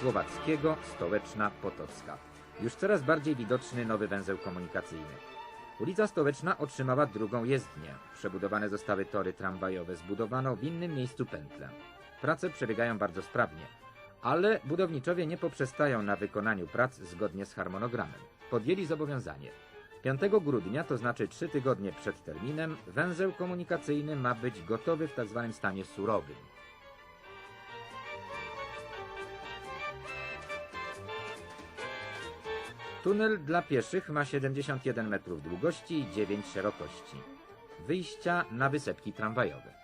Słowackiego, Stołeczna, Potocka. Już coraz bardziej widoczny nowy węzeł komunikacyjny. Ulica Stołeczna otrzymała drugą jezdnię. Przebudowane zostały tory tramwajowe, zbudowano w innym miejscu pętlę. Prace przebiegają bardzo sprawnie, ale budowniczowie nie poprzestają na wykonaniu prac zgodnie z harmonogramem. Podjęli zobowiązanie. 5 grudnia, to znaczy 3 tygodnie przed terminem, węzeł komunikacyjny ma być gotowy w tzw. stanie surowym. Tunel dla pieszych ma 71 metrów długości i 9 szerokości. Wyjścia na wysepki tramwajowe.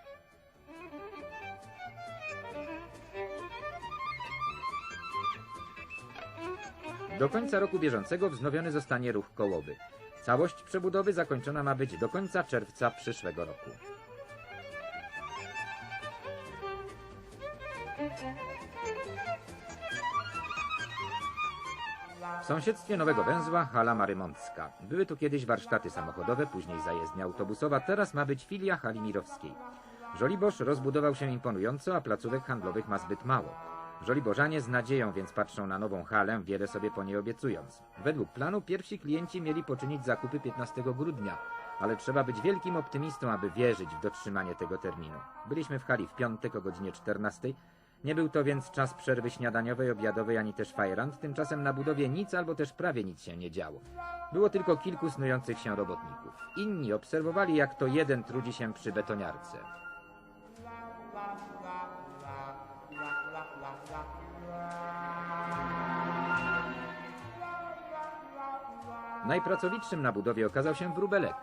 Do końca roku bieżącego wznowiony zostanie ruch kołowy. Całość przebudowy zakończona ma być do końca czerwca przyszłego roku. W sąsiedztwie nowego węzła hala Marymącka. Były tu kiedyś warsztaty samochodowe, później zajezdnia autobusowa, teraz ma być filia hali Mirowskiej. Żoliborz rozbudował się imponująco, a placówek handlowych ma zbyt mało. Żoliborzanie z nadzieją więc patrzą na nową halę, wiele sobie po niej obiecując. Według planu pierwsi klienci mieli poczynić zakupy 15 grudnia, ale trzeba być wielkim optymistą, aby wierzyć w dotrzymanie tego terminu. Byliśmy w hali w piątek o godzinie 14. Nie był to więc czas przerwy śniadaniowej, obiadowej ani też fajrant, tymczasem na budowie nic albo też prawie nic się nie działo. Było tylko kilku snujących się robotników. Inni obserwowali, jak to jeden trudzi się przy betoniarce. Najpracowitszym na budowie okazał się wróbelek.